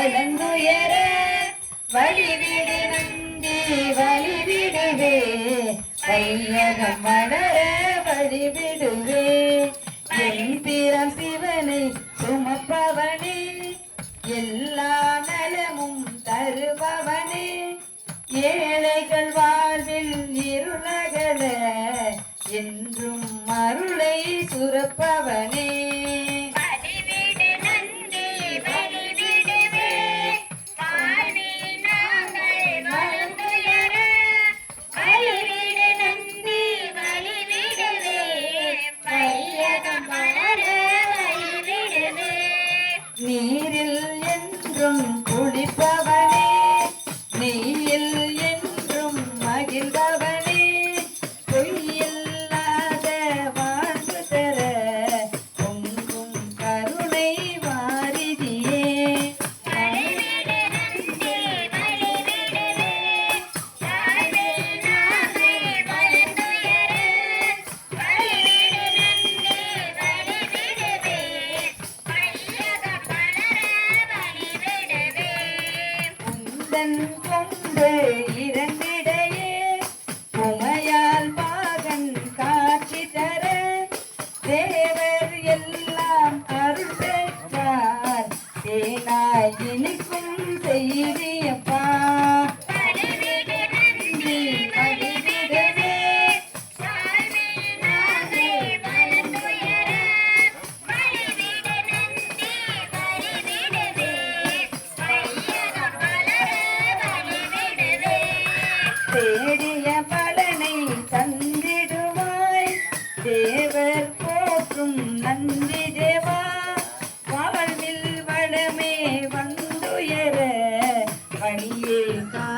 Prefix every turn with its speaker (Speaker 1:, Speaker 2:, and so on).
Speaker 1: வளர்ந்துயர வழிவிடு நந்தி வழிவிடுவே. வையகம் மலர வழிவிடுவே. என் பிறம் சிவனை சுமப்பவனே. எல்லா நலமும் தருபவனே. ஏழைகள் வாழ்வில் இருளகல. என் என்றும் குளிப்பவனே உந்தன் கொண்டு இரண்டிடையே உமையால் பாகன் காட்சி தர தேவர் எல்லாம் அருள் பெற்றார். தேனாய் இனிக்கும் செய்தியப்பா தேவர் போற்றும் நன்றி தேவா. வாழ்வில் வடமே வந்துயர பணியே கா